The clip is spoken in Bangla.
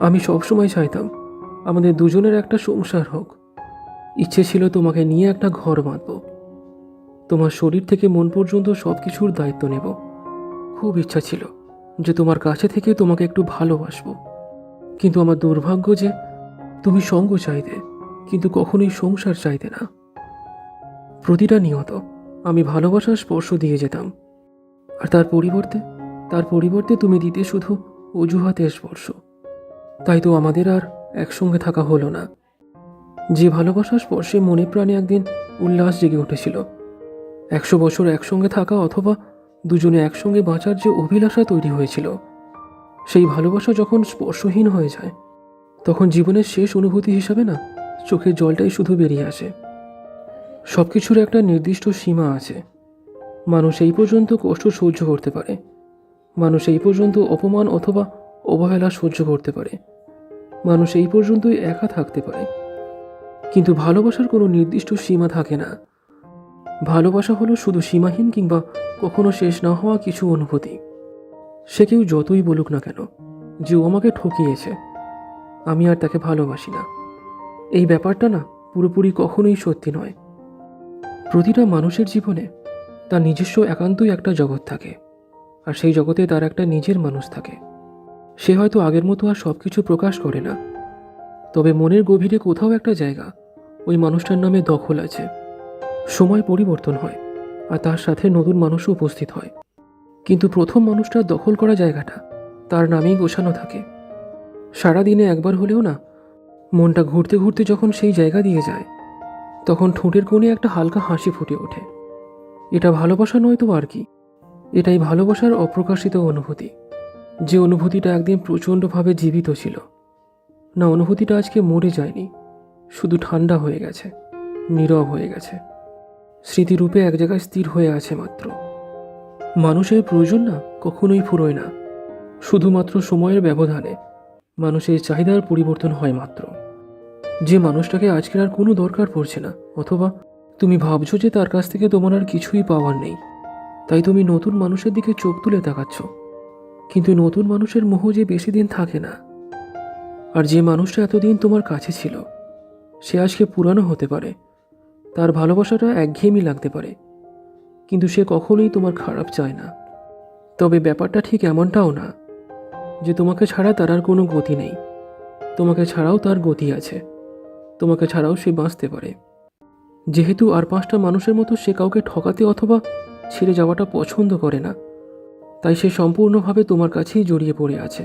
আমি সবসময় চাইতাম আমাদের দুজনের একটা সংসার হোক। ইচ্ছে ছিল তোমাকে নিয়ে একটা ঘর বাঁধব। তোমার শরীর থেকে মন পর্যন্ত সব কিছুর দায়িত্ব নেব। খুব ইচ্ছা ছিল যে তোমার কাছে থেকে তোমাকে একটু ভালোবাসবো। কিন্তু আমার দুর্ভাগ্য যে তুমি সঙ্গ চাইতে কিন্তু কখনোই সংসার চাইতে না। প্রতিটা নিয়ত আমি ভালোবাসার স্পর্শ দিয়ে যেতাম। আর তার পরিবর্তে তার পরিবর্তে তুমি দিতে শুধু অজুহাতের স্পর্শ। তাই তো আমাদের আর একসঙ্গে থাকা হলো না। যে ভালোবাসার স্পর্শে মনে প্রাণে একদিন উল্লাস জেগে উঠেছিল। একশো বছর একসঙ্গে থাকা অথবা দুজনে একসঙ্গে বাঁচার যে অভিলাষা তৈরি হয়েছিল, সেই ভালোবাসা যখন স্পর্শহীন হয়ে যায়, তখন জীবনের শেষ অনুভূতি হিসাবে না, চোখের জলটাই শুধু বেরিয়ে আসে। সব কিছুর একটা নির্দিষ্ট সীমা আছে। মানুষ এই পর্যন্ত কষ্ট সহ্য করতে পারে। মানুষ এই পর্যন্ত অপমান অথবা অবহেলা সহ্য করতে পারে। মানুষ এই পর্যন্তই একা থাকতে পারে। কিন্তু ভালোবাসার কোনো নির্দিষ্ট সীমা থাকে না। ভালোবাসা হলো শুধু সীমাহীন কিংবা কখনো শেষ না হওয়া কিছু অনুভূতি। সে কেউ যতই বলুক না কেন, যে ও আমাকে ঠকিয়েছে। আমি আর তাকে ভালোবাসি না। এই ব্যাপারটা না পুরোপুরি কখনোই সত্যি নয়। প্রতিটা মানুষের জীবনে তার নিজস্ব একান্তই একটা জগৎ থাকে, আর সেই জগতে তার একটা নিজের মানুষ থাকে। সে হয়তো আগের মতো আর সব কিছু প্রকাশ করে না। তবে মনের গভীরে কোথাও একটা জায়গা, ওই মানুষটার নামে দখল আছে। সময় পরিবর্তন হয়, আর তার সাথে নতুন মানুষও উপস্থিত হয়। কিন্তু প্রথম মানুষটার দখল করা জায়গাটা, তার নামেই গোছানো থাকে। সারাদিনে একবার হলেও না, মনটা ঘুরতে ঘুরতে যখন সেই জায়গা দিয়ে যায়, তখন ঠোঁটের কোণে একটা হালকা হাসি ফুটে ওঠে। এটা ভালোবাসা নয় তো আর কি? এটাই ভালোবাসার অপ্রকাশিত অনুভূতি। যে অনুভূতিটা একদিন প্রচণ্ডভাবে জীবিত ছিল। না, অনুভূতিটা আজকে মরে যায়নি। শুধু ঠান্ডা হয়ে গেছে, নীরব হয়ে গেছে। স্মৃতিরূপে এক জায়গায় স্থির হয়ে আছে মাত্র। মানুষের প্রয়োজন না, কখনোই ফুরোয় না। শুধুমাত্র সময়ের ব্যবধানে মানুষের চাহিদার পরিবর্তন হয় মাত্র। যে মানুষটাকে আজকের আর কোনো দরকার পড়ছে না, অথবা তুমি ভাবছ যে তার কাছ থেকে তোমার আর কিছুই পাওয়ার নেই। তাই তুমি নতুন মানুষের দিকে চোখ তুলে তাকাচ্ছ। কিন্তু নতুন মানুষের মোহ যে বেশি দিন থাকে না। আর যে মানুষটা এতদিন তোমার কাছে ছিল, সে আজকে পুরানো হতে পারে। তার ভালোবাসাটা একঘেয়েমি লাগতে পারে। কিন্তু সে কখনোই তোমার খারাপ চায় না। তবে ব্যাপারটা ঠিক এমনটাও না যে তোমাকে ছাড়া তার আর কোনো গতি নেই। তোমাকে ছাড়াও তার গতি আছে। তোমাকে ছাড়াও সে বাঁচতে পারে। যেহেতু আর পাঁচটা মানুষের মতো সে কাউকে ঠকাতে অথবা ছেড়ে যাওয়াটা পছন্দ করে না তাই সে সম্পূর্ণভাবে তোমার কাছেই জড়িয়ে পড়ে আছে।